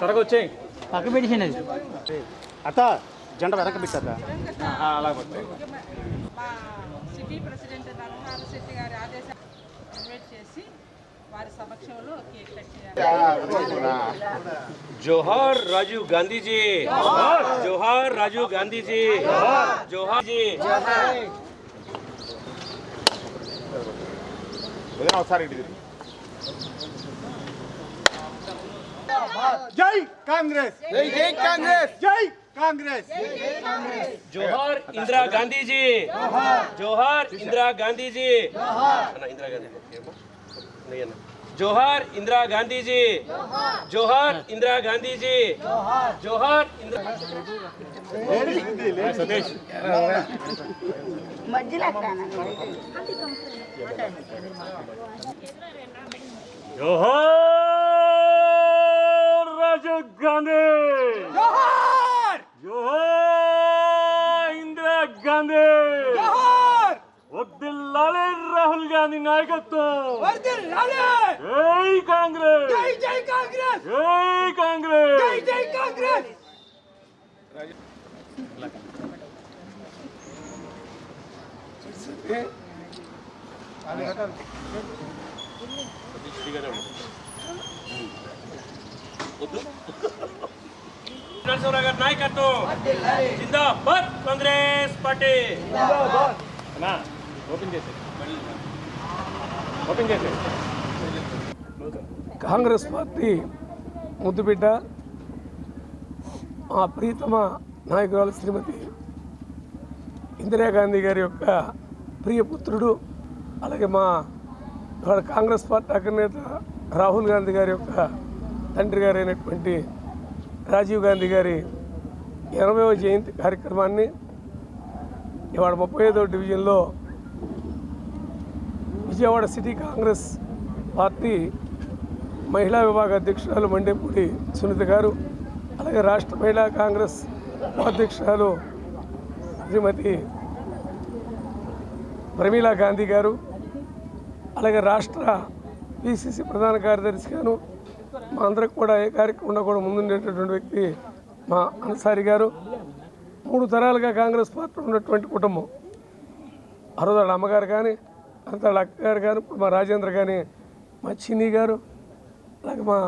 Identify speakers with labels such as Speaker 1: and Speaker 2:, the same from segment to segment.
Speaker 1: త్వరగా వచ్చే
Speaker 2: పక్క అది.
Speaker 1: అత్త జెండ వెనక పెట్టారా అలా
Speaker 3: సిటీ ప్రెసిడెంట్ శెట్టి గారి చేసి
Speaker 4: జోహార్ రాజు గాంధీజీ. జోహార్.
Speaker 1: రాజు గాంధీజీ. జోహార్. జీ कांग्रेस
Speaker 4: जोहर इंदिरा गांधी जी जोहर इंदिरा गांधी जी इंदिरा गांधी जोहर इंदिरा गांधी जी जोहर इंदिरा गांधी जी जोहर इंदिरा
Speaker 1: సతీష్ జోహార్ రాజీవ్ గాంధీ జోహార్ జోహార్ ఇందిరా గాంధీ జోహార్ వద్దిల్లాలి రాహుల్ గాంధీ నాయకత్వం జై కాంగ్రెస్ జై జై కాంగ్రెస్ జై కాంగ్రెస్ జై జై కాంగ్రెస్
Speaker 4: నరసింహరావు గారి నాయకత్వం జిందాబాద్ కాంగ్రెస్ పార్టీ
Speaker 1: అన్నా ఓపెన్ చేసి ఓపెన్ చేసి
Speaker 5: కాంగ్రెస్ పార్టీ ముద్దుబిడ్డ మా ప్రీతమ నాయకురాలు శ్రీమతి ఇందిరాగాంధీ గారి యొక్క ప్రియపుత్రుడు అలాగే మా ఇవాళ కాంగ్రెస్ పార్టీ అగ్రనేత రాహుల్ గాంధీ గారి యొక్క తండ్రి గారైనటువంటి రాజీవ్ గాంధీ గారి ఎనభైవ జయంతి కార్యక్రమాన్ని ఇవాళ ముప్పై ఐదవ డివిజన్లో విజయవాడ సిటీ కాంగ్రెస్ పార్టీ మహిళా విభాగ అధ్యక్షురాలు మండేపూడి సునీత గారు అలాగే రాష్ట్ర మహిళా కాంగ్రెస్ ఉపాధ్యక్షురాలు శ్రీమతి ప్రమీలా గాంధీ గారు అలాగే రాష్ట్ర పిసిసి ప్రధాన కార్యదర్శి గాను మా అందరికి కూడా ఏ కార్యక్రమంలో కూడా ముందుండేటటువంటి వ్యక్తి మా అన్సారి గారు. మూడు తరాలుగా కాంగ్రెస్ పార్టీ ఉన్నటువంటి కుటుంబం. ఆ రోజు వాళ్ళ అమ్మగారు కానీ అంత వాళ్ళ అక్కగారు కానీ ఇప్పుడు మా రాజేంద్ర కానీ మా చిన్ని గారు అలాగే మా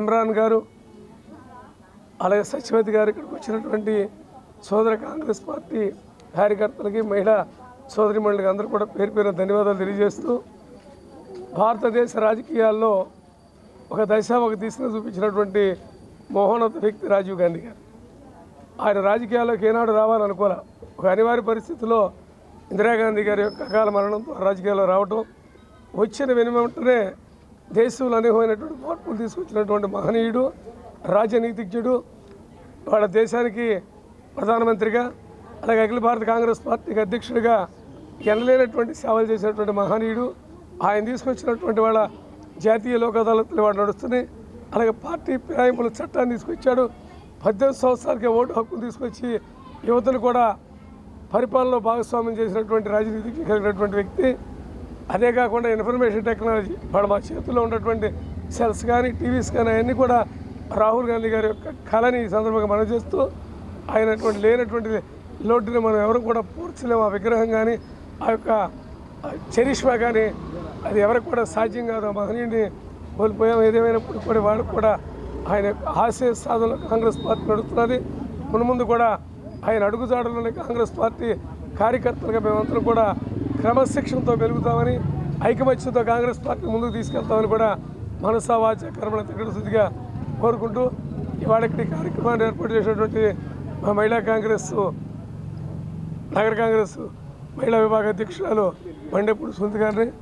Speaker 5: ఇమ్రాన్ గారు అలాగే సత్యవతి గారు ఇక్కడికి వచ్చినటువంటి సోదర కాంగ్రెస్ పార్టీ కార్యకర్తలకి మహిళా సోదరిమణులకి అందరూ కూడా పేరు పేరు ధన్యవాదాలు తెలియజేస్తూ భారతదేశ రాజకీయాల్లో ఒక దశ ఒక దిశను చూపించినటువంటి మోహనత వ్యక్తి రాజీవ్ గాంధీ గారు. ఆయన రాజకీయాల్లోకి ఏనాడు రావాలనుకోలే. ఒక అనివార్య పరిస్థితిలో ఇందిరాగాంధీ గారి యొక్క అకాల మరణంతో రాజకీయాల్లో రావటం వచ్చిన వెనుమంటనే దేశంలో అనేకమైనటువంటి మార్పులు తీసుకొచ్చినటువంటి మహనీయుడు రాజనీతిజ్ఞుడు వాళ్ళ దేశానికి ప్రధానమంత్రిగా అలాగే అఖిల భారత కాంగ్రెస్ పార్టీకి అధ్యక్షుడిగా ఎనలేనటువంటి సేవలు చేసినటువంటి మహనీయుడు ఆయన తీసుకొచ్చినటువంటి వాళ్ళ జాతీయ లోక్ అదాలత్లు వాడు నడుస్తున్నాయి. అలాగే పార్టీ ఫిరాయింపుల చట్టాన్ని తీసుకొచ్చాడు. పద్దెనిమిది సంవత్సరాలకే ఓటు హక్కును తీసుకొచ్చి యువతను కూడా పరిపాలనలో భాగస్వామ్యం చేసినటువంటి రాజనీతికి కలిగినటువంటి వ్యక్తి. అదే కాకుండా ఇన్ఫర్మేషన్ టెక్నాలజీ వాడు మా చేతుల్లో ఉన్నటువంటి సెల్స్ కానీ టీవీస్ కానీ అవన్నీ కూడా రాహుల్ గాంధీ గారి యొక్క కళని ఈ సందర్భంగా మనం చేస్తూ ఆయనటువంటి లేనటువంటి లోటుని మనం ఎవరు కూడా పూడ్చలేము. ఆ విగ్రహం కానీ ఆ యొక్క చరిష్మా కానీ అది ఎవరికి కూడా సాధ్యం కాదు మహనీయుడిని కోల్పోయాం. ఏదేమైనప్పుడు కూడా వాడు కూడా ఆయన యొక్క ఆశయ సాధనలో కాంగ్రెస్ పార్టీ నడుస్తున్నది. మున్ముందు కూడా ఆయన అడుగుజాడలోనే కాంగ్రెస్ పార్టీ కార్యకర్తలుగా మేమందరం కూడా క్రమశిక్షణతో వెలుగుతామని ఐకమత్యంతో కాంగ్రెస్ పార్టీ ముందుకు తీసుకెళ్తామని కూడా మనసావాచ కర్మల తగ్గడ కోరుకుంటూ ఇవాళ ఇక్కడ కార్యక్రమాన్ని ఏర్పాటు చేసినటువంటి మా మహిళా కాంగ్రెస్ నగర కాంగ్రెస్ మహిళా విభాగ అధ్యక్షురాలు మండేపూడి సునీత గారిని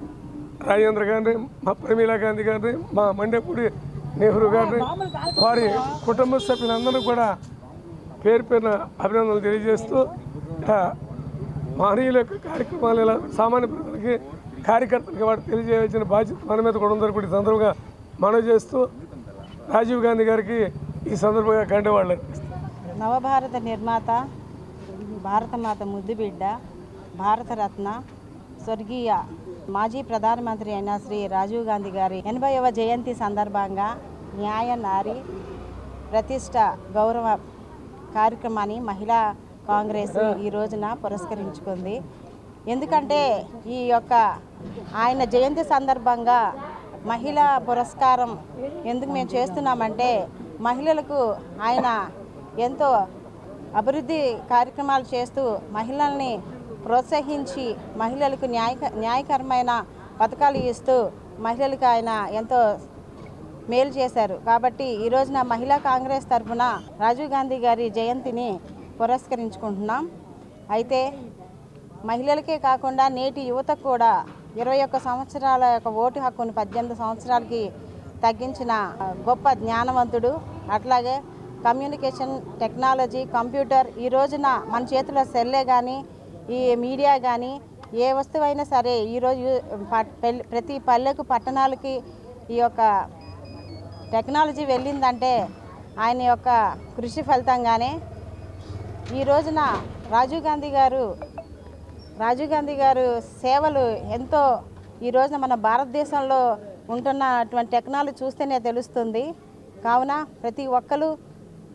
Speaker 5: రాజేంద్ర గారిని మా ప్రమీలా గాంధీ గారిని మా మండేపూడి నెహ్రూ గారిని వారి కుటుంబ సభ్యులందరూ కూడా పేరు పేరున అభినందనలు తెలియజేస్తూ మహనీయుల యొక్క కార్యక్రమాలు ఇలా సామాన్య ప్రజలకి కార్యకర్తలకి వాటి తెలియజేయాల్సిన బాధ్యత మన మీద కూడా ఉందని కూడా ఈ సందర్భంగా మనవి చేస్తూ రాజీవ్ గాంధీ గారికి ఈ సందర్భంగా కండేవాళ్ళు
Speaker 6: నవభారత నిర్మాత భారతమాత ముద్దుబిడ్డ భారతరత్న
Speaker 2: స్వర్గీయ మాజీ ప్రధానమంత్రి అయిన శ్రీ రాజీవ్ గాంధీ గారి ఎనభైవ జయంతి సందర్భంగా న్యాయ నారి ప్రతిష్ట గౌరవ కార్యక్రమాన్ని మహిళా కాంగ్రెస్ ఈ రోజున పురస్కరించుకుంది. ఎందుకంటే ఈ యొక్క ఆయన జయంతి సందర్భంగా మహిళా పురస్కారం ఎందుకు మేము చేస్తున్నామంటే మహిళలకు ఆయన ఎంతో అభివృద్ధి కార్యక్రమాలు చేస్తూ మహిళల్ని ప్రోత్సహించి మహిళలకు న్యాయ న్యాయకరమైన పథకాలు ఇస్తూ మహిళలకు ఆయన ఎంతో మేలు చేశారు. కాబట్టి ఈ రోజున మహిళా కాంగ్రెస్ తరఫున రాజీవ్ గాంధీ గారి జయంతిని పురస్కరించుకుంటున్నాం. అయితే మహిళలకే కాకుండా నేటి యువతకు కూడా ఇరవై ఒక్క సంవత్సరాల యొక్క ఓటు హక్కును పద్దెనిమిది సంవత్సరాలకి తగ్గించిన గొప్ప జ్ఞానవంతుడు. అట్లాగే కమ్యూనికేషన్ టెక్నాలజీ కంప్యూటర్ ఈ రోజున మన చేతిలో సెల్లే కానీ ఈ మీడియా కానీ ఏ వస్తువైనా సరే ఈరోజు ప్రతి పల్లెకు పట్టణాలకి ఈ యొక్క టెక్నాలజీ వెళ్ళిందంటే ఆయన యొక్క కృషి ఫలితంగానే ఈ రోజున రాజీవ్ గాంధీ గారు రాజీవ్ గాంధీ గారు సేవలు ఎంతో ఈ రోజున మన భారతదేశంలో ఉంటున్నటువంటి టెక్నాలజీ చూస్తేనే తెలుస్తుంది. కావున ప్రతి ఒక్కరు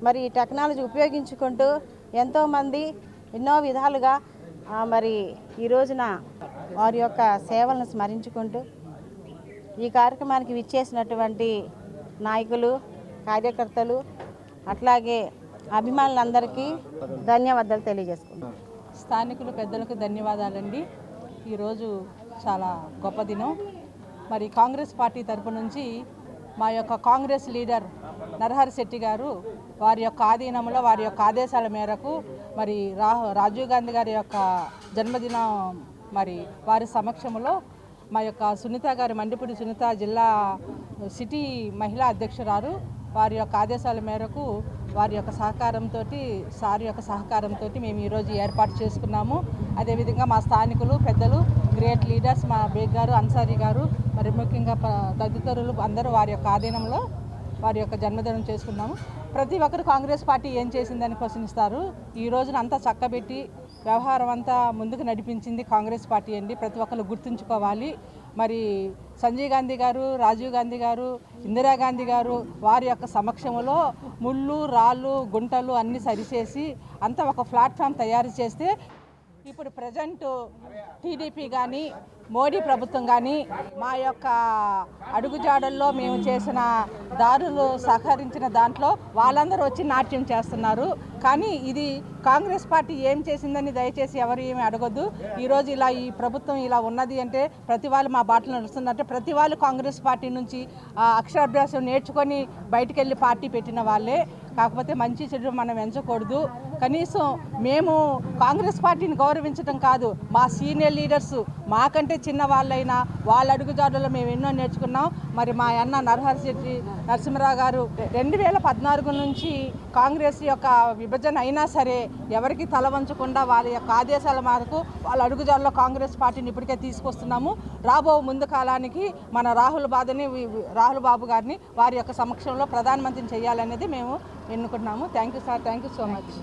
Speaker 2: మరి ఈ టెక్నాలజీ ఉపయోగించుకుంటూ ఎంతోమంది ఎన్నో విధాలుగా మరి ఈ రోజున వారి యొక్క సేవలను స్మరించుకుంటూ ఈ కార్యక్రమానికి విచ్చేసినటువంటి నాయకులు కార్యకర్తలు అట్లాగే అభిమానులందరికీ ధన్యవాదాలు తెలియజేసుకుంటాం
Speaker 3: స్థానికులు పెద్దలకు ధన్యవాదాలండి. ఈరోజు చాలా గొప్ప దినం. మరి కాంగ్రెస్ పార్టీ తరపు నుంచి మా యొక్క కాంగ్రెస్ లీడర్ నరహరి శెట్టి గారు వారి యొక్క ఆధీనంలో వారి యొక్క ఆదేశాల మేరకు మరి రా రాజీవ్ గాంధీ గారి యొక్క జన్మదినం మరి వారి సమక్షంలో మా యొక్క సునీత గారి మండిపూడి సునీత జిల్లా సిటీ మహిళా అధ్యక్షురారు వారి యొక్క ఆదేశాల మేరకు వారి యొక్క సహకారంతో సార్ యొక్క సహకారంతో మేము ఈరోజు ఏర్పాటు చేసుకున్నాము. అదేవిధంగా మా స్థానికులు పెద్దలు గ్రేట్ లీడర్స్ మా బేగ్ గారు అన్సారీ గారు మరి ముఖ్యంగా తదితరులు అందరూ వారి యొక్క ఆధీనంలో వారి యొక్క జన్మదినం చేసుకున్నాము ప్రతి ఒక్కరు కాంగ్రెస్ పార్టీ ఏం చేసిందని ప్రశ్నిస్తారు. ఈ రోజున అంతా చక్కబెట్టి వ్యవహారం అంతా ముందుకు నడిపించింది కాంగ్రెస్ పార్టీ అండి. ప్రతి ఒక్కరు గుర్తుంచుకోవాలి. మరి సంజయ్ గాంధీ గారు రాజీవ్ గాంధీ గారు ఇందిరాగాంధీ గారు వారి యొక్క సమక్షంలో ముళ్ళు రాళ్ళు గుంటలు అన్నీ సరిచేసి అంతా ఒక ప్లాట్ఫామ్ తయారు చేస్తే ఇప్పుడు ప్రజెంట్ టీడీపీ కానీ మోడీ ప్రభుత్వం కానీ మా యొక్క అడుగుజాడల్లో మేము చేసిన దారులు సహకరించిన దాంట్లో వాళ్ళందరూ వచ్చి నాట్యం చేస్తున్నారు. కానీ ఇది కాంగ్రెస్ పార్టీ ఏం చేసిందని దయచేసి ఎవరు ఏమి అడగొద్దు. ఈరోజు ఇలా ఈ ప్రభుత్వం ఇలా ఉన్నది అంటే ప్రతి వాళ్ళు మా బాటలు నడుస్తుందంటే ప్రతి వాళ్ళు కాంగ్రెస్ పార్టీ నుంచి అక్షరాభ్యాసం నేర్చుకొని బయటికి వెళ్ళి పార్టీ పెట్టిన వాళ్ళే. కాకపోతే మంచి చెడు మనం ఎంచకూడదు. కనీసం మేము కాంగ్రెస్ పార్టీని గౌరవించడం కాదు. మా సీనియర్ లీడర్స్ మాకంటే చిన్న వాళ్ళైనా వాళ్ళ అడుగుజాడలో మేము ఎన్నో నేర్చుకున్నాం. మరి మా అన్న నరహరి శెట్టి నరసింహరావు గారు రెండు వేల పద్నాలుగు నుంచి కాంగ్రెస్ యొక్క విభజన అయినా సరే ఎవరికి తల వంచకుండా వాళ్ళ యొక్క ఆదేశాల మేరకు వాళ్ళ అడుగుజాడలో కాంగ్రెస్ పార్టీని ఇప్పటికే తీసుకొస్తున్నాము. రాబో ముందు కాలానికి మన రాహుల్ బాధని రాహుల్ బాబు గారిని వారి యొక్క సమక్షంలో ప్రధానమంత్రిని చేయాలనేది మేము ఎన్నుకుంటున్నాము. Thank you sir thank you so much